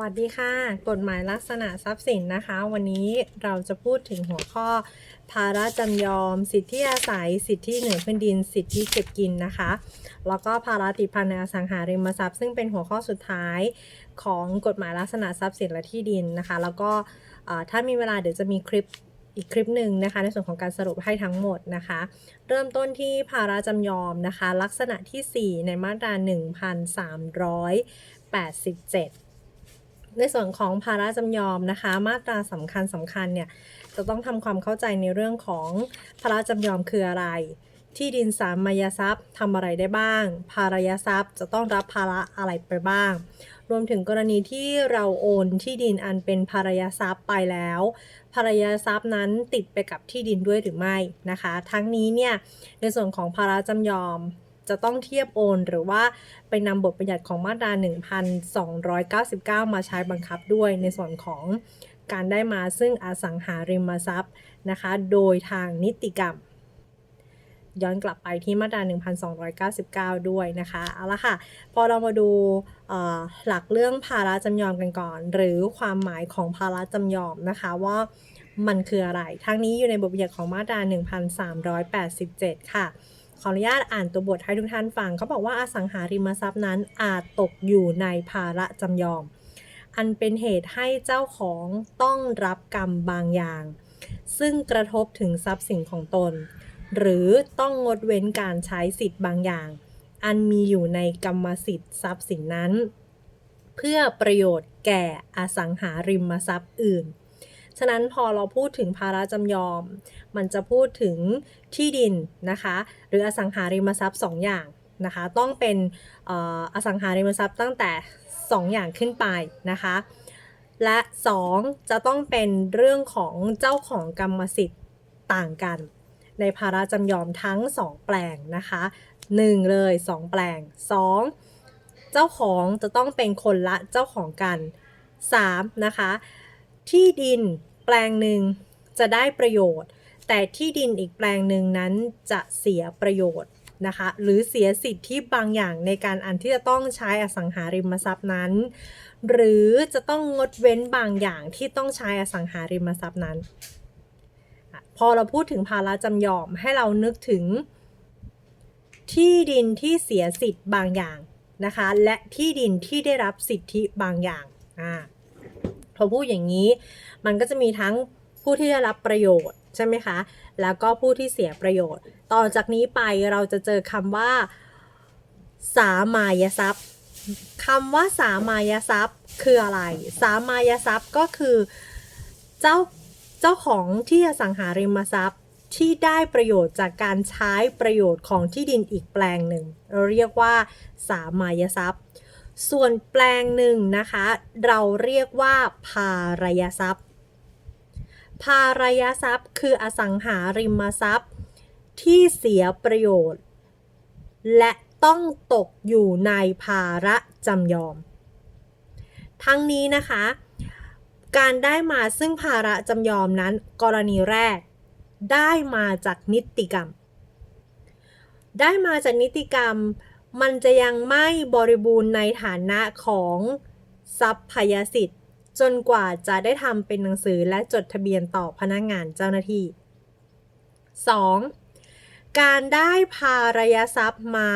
วัสดีค่ะ กฎหมายลักษณะทรัพย์สินนะคะ วันนี้เราจะพูดถึงหัวข้อ ภาระจำยอม สิทธิอาศัย สิทธิเหนือพื้นดิน สิทธิเก็บกินนะคะ แล้วก็ภาระติดพันในอสังหาริมทรัพย์ ซึ่งเป็นหัวข้อสุดท้ายของกฎหมายลักษณะทรัพย์สินและที่ดินนะคะ แล้วก็ถ้ามีเวลาเดี๋ยวจะมีคลิปอีกคลิปหนึ่งนะคะ ในส่วนของการสรุปให้ทั้งหมดนะคะ เริ่มต้นที่ภาระจำยอมนะคะ ลักษณะทีสี่4 ในมาตรา 1387 ในส่วนของภาระจำยอมนะคะ มาตราสำคัญสำคัญเนี่ยจะต้องทำความเข้าใจในเรื่องของภาระจำยอมคืออะไร ที่ดินสามมายทรัพย์ทำอะไรได้บ้าง ภารยทรัพย์จะต้องรับภาระอะไรไปบ้าง รวมถึงกรณีที่เราโอนที่ดินอันเป็นภารยทรัพย์ไปแล้วภารยทรัพย์นั้นติดไปกับที่ดินด้วยหรือไม่นะคะ ทั้งนี้เนี่ยในส่วนของภาระจำยอม จะต้องเทียบโอน หรือว่าไปนำบทบัญญัติของมาตรา 1,299 มาใช้บังคับด้วยในส่วนของการได้มาซึ่งอสังหาริมทรัพย์นะคะ โดยทางนิติกรรม ย้อนกลับไปที่มาตรา 1,299 ด้วยนะคะ เอาละค่ะ พอเรามาดูหลักเรื่องภาระจำยอมกันก่อน หรือความหมายของภาระจำยอมนะคะว่ามันคืออะไร ทั้งนี้อยู่ในบทบัญญัติของมาตรา 1,387 ค่ะ ขออนุญาตอ่านตัวบทให้ทุกท่านฟังเขาบอกว่าอสังหาริมทรัพย์นั้นอาจตกอยู่ในภาระจำยอม อันเป็นเหตุให้เจ้าของต้องรับกรรมบางอย่าง ซึ่งกระทบถึงทรัพย์สินของตน หรือต้องงดเว้นการใช้สิทธิ์บางอย่าง อันมีอยู่ในกรรมสิทธิ์ทรัพย์สินนั้น เพื่อประโยชน์แก่อสังหาริมทรัพย์อื่น ฉะนั้นพอเราพูดถึงภาระจำยอม มันจะพูดถึงที่ดินนะคะ หรืออสังหาริมทรัพย์ 2 อย่างนะคะ ต้องเป็นเอ่ออสังหาริมทรัพย์ตั้งแต่ 2 อย่างขึ้นไปนะคะ และ 2 จะต้องเป็นเรื่องของเจ้าของกรรมสิทธิ์ต่างกัน ในภาระจำยอมทั้ง 2 แปลงนะคะ 1 เลย 2 แปลง 2 เจ้าของจะต้องเป็นคนละเจ้าของกัน 3. นะคะ ที่ดิน แปลงหนึ่งจะได้ประโยชน์ แต่ที่ดินอีกแปลงหนึ่งนั้นจะเสียประโยชน์นะคะหรือเสียสิทธิบางอย่างในการอันที่จะต้องใช้อสังหาริมทรัพย์นั้น หรือจะต้องงดเว้นบางอย่างที่ต้องใช้อสังหาริมทรัพย์นั้น พอเราพูดถึงภาระจำยอมให้เรานึกถึง ที่ดินที่เสียสิทธิ์บางอย่างนะคะและที่ดินที่ได้รับสิทธิบางอย่างอ่า พอพูดอย่างนี้ มันก็จะมีทั้งผู้ที่ได้รับประโยชน์ใช่ไหมคะ แล้วก็ผู้ที่เสียประโยชน์ ต่อจากนี้ไปเราจะเจอคำว่า สามายทรัพย์คำว่าสามายทรัพย์คืออะไร สามายทรัพย์ก็คือเจ้าเจ้าของที่อสังหาริมทรัพย์ที่ได้ประโยชน์จากการใช้ประโยชน์ของที่ดินอีกแปลงหนึ่ง เราเรียกว่าสามายทรัพย์ ส่วนแปลงหนึ่งนะคะ เราเรียกว่าภารยทรัพย์ ภารยทรัพย์คืออสังหาริมทรัพย์ ที่เสียประโยชน์ และต้องตกอยู่ในภาระจำยอม ทั้งนี้นะคะ การได้มาซึ่งภาระจำยอมนั้น กรณีแรก ได้มาจากนิติกรรม ได้มาจากนิติกรรม มันจะยังไม่บริบูรณ์ในฐานะของทรัพยสิทธิ์ จนกว่าจะได้ทำเป็นหนังสือและจดทะเบียนต่อพนักงานเจ้าหน้าที่ 2. การได้ภาระยทรัพย์มา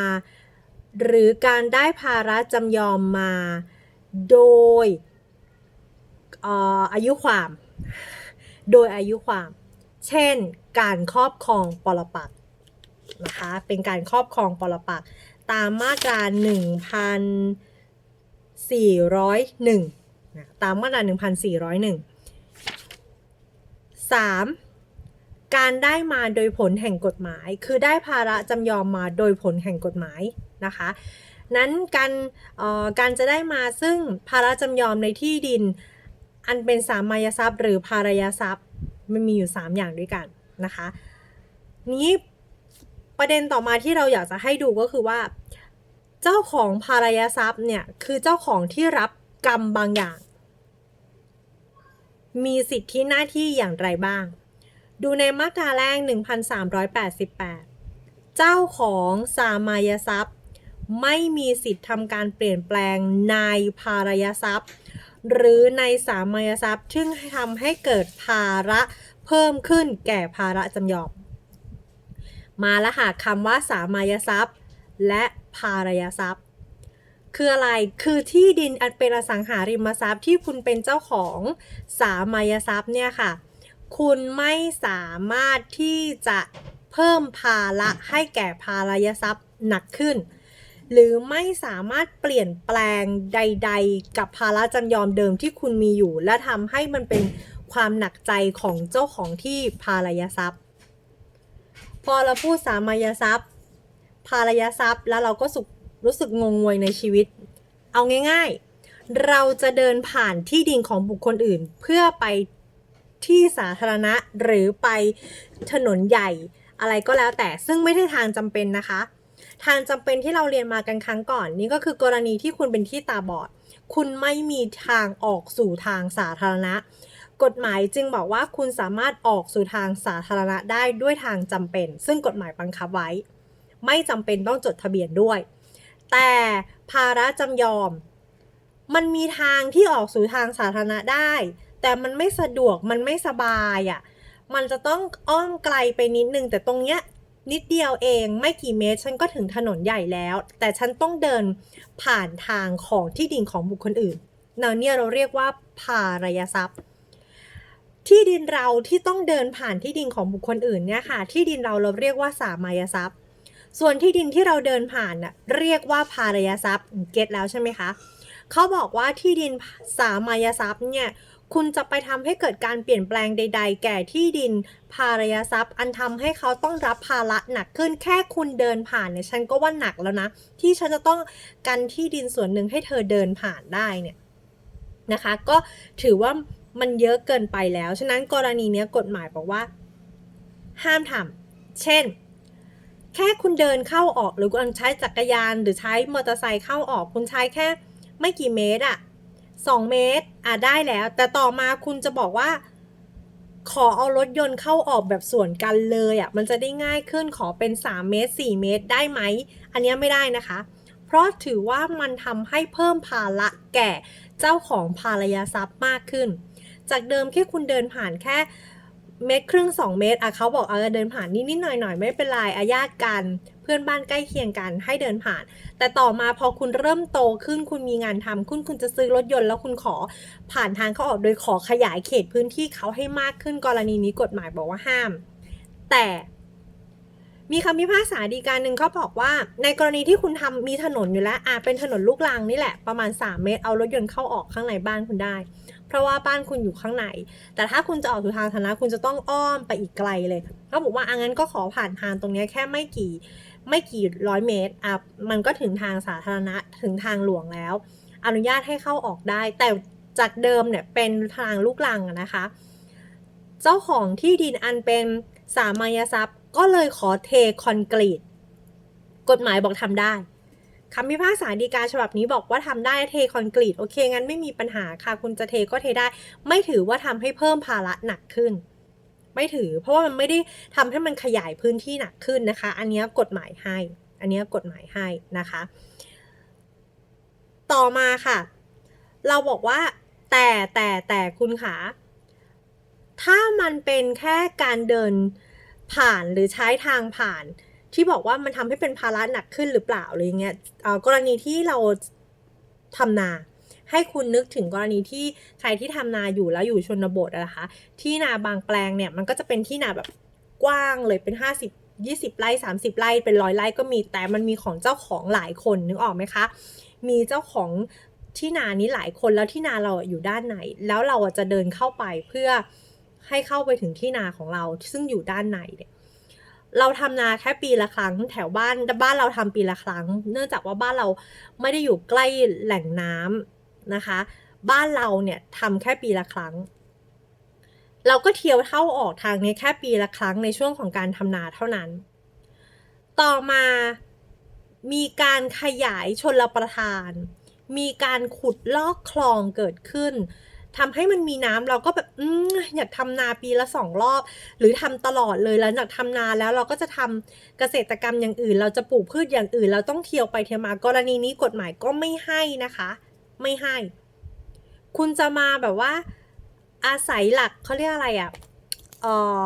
หรือการได้ภาระจำยอมมา โดยอายุความ โดยอายุความ เช่น การครอบครองปรปักนะคะ เป็นการครอบครองปรปัก ตามมาตรา 1,401นะตามมาตรา 1,401 3. การได้มาโดยผลแห่งกฎหมาย คือได้ภาระจำยอมมาโดยผลแห่งกฎหมายนะคะนั้นการเอ่อการจะได้มาซึ่งภาระจำยอมในที่ดิน อันเป็นสามายทรัพย์ หรือภารยทรัพย์มันมีอยู่ 3 อย่างด้วยกันนะคะ นี้ประเด็นต่อมาที่เราอยากจะให้ดูก็คือว่า เจ้าของภารยทรัพย์เนี่ยคือเจ้าของที่รับกรรมบางอย่าง มีสิทธิหน้าที่อย่างไรบ้าง ดูในมาตราแรก 1388 เจ้าของสามายทรัพย์ ไม่มีสิทธิ์ทำการเปลี่ยนแปลงในภารยทรัพย์ หรือในสามัญทรัพย์ ซึ่งทำให้เกิดภาระเพิ่มขึ้นแก่ภาระจำยอมมาแล้วค่ะคำว่าสามัญทรัพย์ และ ภารยทรัพย์ คืออะไรคือที่ดินอันเป็นอสังหาริมทรัพย์ที่คุณเป็นเจ้าของสามัญทรัพย์เนี่ยค่ะ คุณไม่สามารถที่จะเพิ่มภาระให้แก่ภารยทรัพย์หนักขึ้น หรือไม่สามารถเปลี่ยนแปลงใด ๆ กับภาระจำยอมเดิมที่คุณมีอยู่ และทำให้มันเป็นความหนักใจของเจ้าของที่ภารยทรัพย์ พอเราพูดสามัญทรัพย์ ภารยทรัพย์ แล้วเราก็สุขรู้สึกงงงวยในชีวิต เอาง่ายๆ เราจะเดินผ่านที่ดินของบุคคลอื่น เพื่อไปที่สาธารณะหรือไปถนนใหญ่อะไรก็แล้วแต่ซึ่งไม่ใช่ทางจำเป็นนะคะ ทางจำเป็นที่เราเรียนมากันครั้งก่อน นี่ก็คือกรณีที่คุณเป็นที่ตาบอด คุณไม่มีทางออกสู่ทางสาธารณะ กฎหมายจึงบอกว่าคุณสามารถออกสู่ทางสาธารณะได้ด้วยทางจำเป็น ซึ่งกฎหมายบังคับไว้ ไม่จำเป็นต้องจดทะเบียนด้วย แต่ภาระจำยอม มันมีทางที่ออกสู่ทางสาธารณะได้ แต่มันไม่สะดวกมันไม่สบายอะ่ะมันจะต้องอ้อมไกลไปนิดนึง แต่ตรงเนี้ยนิดเดียวเองไม่กี่เมตร ฉันก็ถึงถนนใหญ่แล้ว แต่ฉันต้องเดินผ่านทางของที่ดินของบุคคลอื่นเนาเนี่ยเราเรียกว่าภารยทรัพย์ ที่ดินเราที่ต้องเดินผ่านที่ดินของบุคคลอื่นเนี่ยค่ะ ที่ดินเราเราเรียกว่าสามัญทรัพย์ ส่วนที่ดินที่เราเดินผ่านน่ะเรียกว่าภารยทรัพย์เก็ตแล้วใช่ไหมคะเขาบอกว่าที่ดินสามัญทรัพย์เนี่ยคุณจะไปทำให้เกิดการเปลี่ยนแปลงใด ๆ แก่ที่ดินภารยทรัพย์ อันทำให้เขาต้องรับภาระหนักขึ้นแค่คุณเดินผ่านเนี่ยฉันก็ว่าหนักแล้วนะ ที่ฉันจะต้องกันที่ดินส่วนหนึ่งให้เธอเดินผ่านได้เนี่ยนะคะ ก็ถือว่ามันเยอะเกินไปแล้ว ฉะนั้นกรณีนี้กฎหมายบอกว่า ห้ามทำเช่น แค่คุณเดินเข้าออกหรือคุณใช้จักรยาน หรือใช้มอเตอร์ไซค์เข้าออก คุณใช้แค่ไม่กี่เมตรอะ2 เมตรอะได้แล้ว แต่ต่อมาคุณจะบอกว่า ขอเอารถยนต์เข้าออกแบบส่วนกันเลยอะมันจะได้ง่ายขึ้นขอเป็น 3 เมตร 4 เมตรได้ไหม อันนี้ไม่ได้นะคะ เพราะถือว่ามันทำให้เพิ่มภาระแก่เจ้าของภารยทรัพย์มากขึ้น จากเดิมแค่คุณเดินผ่านแค่ เมตรครึ่งสองเมตรอะเขาบอกเออเดินผ่านนิดนิดหน่อยหน่อยไม่เป็นไรอาญาติกัน เพื่อนบ้านใกล้เคียงกันให้เดินผ่าน แต่ต่อมาพอคุณเริ่มโตขึ้นคุณมีงานทำคุณคุณจะซื้อรถยนต์แล้วคุณขอผ่านทางเขาออกโดยขอขยายเขตพื้นที่เขาให้มากขึ้นกรณีนี้กฎหมายบอกว่าห้าม แต่ มีคำพิพากษาดีการหนึ่งเขาบอกว่า ในกรณีที่คุณทำมีถนนอยู่แล้วอะเป็นถนนลูกรังนี่แหละประมาณ 3 เมตรเอารถยนต์เข้าออกข้างในบ้านคุณได้ เพราะว่าบ้านคุณอยู่ข้างใน แต่ถ้าคุณจะออกสู่ทางสาธารณะคุณจะต้องอ้อมไปอีกไกลเลยเขาบอกว่าอังั้นก็ขอผ่านทางตรงนี้แค่ไม่กี่ไม่กี่ร้อยเมตรอะมันก็ถึงทางสาธารณะถึงทางหลวงแล้ว อนุญาตให้เข้าออกได้ แต่จากเดิมเนี่ยเป็นทางลูกลังนะคะ เจ้าของที่ดินอันเป็นสามัญทรัพย์ ก็เลยขอเทคอนกรีต กฎหมายบอกทำได้คำพิพากษาฎีกาฉบับนี้บอกว่าทำได้เทคอนกรีตโอเค งั้นไม่มีปัญหาค่ะ คุณจะเทก็เทได้ ไม่ถือว่าทำให้เพิ่มภาระหนักขึ้น ไม่ถือ เพราะว่ามันไม่ได้ทำให้มันขยายพื้นที่หนักขึ้นนะคะ อันนี้กฎหมายให้ อันนี้กฎหมายให้นะคะ ต่อมาค่ะ เราบอกว่าแต่แต่แต่คุณขาถ้ามันเป็นแค่การเดิน ผ่านหรือใช้ทางผ่าน ที่บอกว่ามันทำให้เป็นภาระหนักขึ้นหรือเปล่าอะไรเงี้ยกรณีที่เราทำนาให้คุณนึกถึงกรณีที่ใครที่ทำนาอยู่แล้วอยู่ชนบทนะคะ ที่นาบางแปลงเนี่ยมันก็จะเป็นที่นาแบบกว้างเลยเป็น 50 20 ไร่ 30 ไร่ เป็นร้อยไร่ก็มี แต่มันมีของเจ้าของหลายคนนึกออกไหมคะ มีเจ้าของที่นานี้หลายคนแล้วที่นาเราอยู่ด้านไหน แล้วเราจะเดินเข้าไปเพื่อ ให้เข้าไปถึงที่นาของเราซึ่งอยู่ด้านในเนี่ยเราทำนาแค่ปีละครั้งแถวบ้านบ้านเราทำปีละครั้ง เนื่องจากว่าบ้านเราไม่ได้อยู่ใกล้แหล่งน้ำนะคะ บ้านเราเนี่ยทำแค่ปีละครั้ง เราก็เที่ยวเข้าออกทางนี้แค่ปีละครั้งในช่วงของการทำนาเท่านั้น ต่อมามีการขยายชนรประทาน มีการขุดลอกคลองเกิดขึ้น ทำให้มันมีน้ำเราก็แบบอืมอยากทำนาปีละสองรอบ หรือทำตลอดเลยแล้วจากทำนาแล้วเราก็จะทำเกษตรกรรมอย่างอื่น เราจะปลูกพืชอย่างอื่น เราต้องเที่ยวไปเที่ยวมากรณีนี้กฎหมายก็ไม่ให้นะคะ ไม่ให้ คุณจะมาแบบว่า อาศัยหลักเขาเรียกอะไรอะ่ะเออ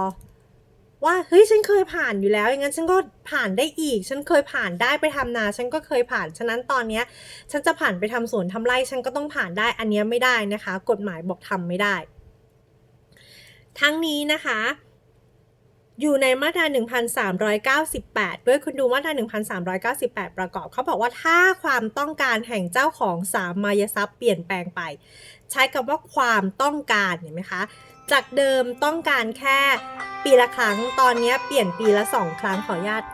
ว่าเฮ้ยฉันเคยผ่านอยู่แล้วอย่างนั้นฉันก็ผ่านได้อีก ฉันเคยผ่านได้ไปทำนา ฉันก็เคยผ่านฉะนั้นตอนเนี้ย ฉันจะผ่านไปทำสวนทำไร่ฉันก็ต้องผ่านได้อันนี้ไม่ได้นะคะ กฎหมายบอกทำไม่ได้ ทั้งนี้นะคะอยู่ในมาตรา 1398 ด้วยคุณดูมาตรา 1398 ประกอบ เขาบอกว่าถ้าความต้องการแห่งเจ้าของสามมายทรัพย์เปลี่ยนแปลงไป ใช้คำว่าความต้องการเห็นไหมคะ จากเดิมต้องการแค่ปีละครั้ง ตอนนี้เปลี่ยนปีละสองครั้งขออนุญาต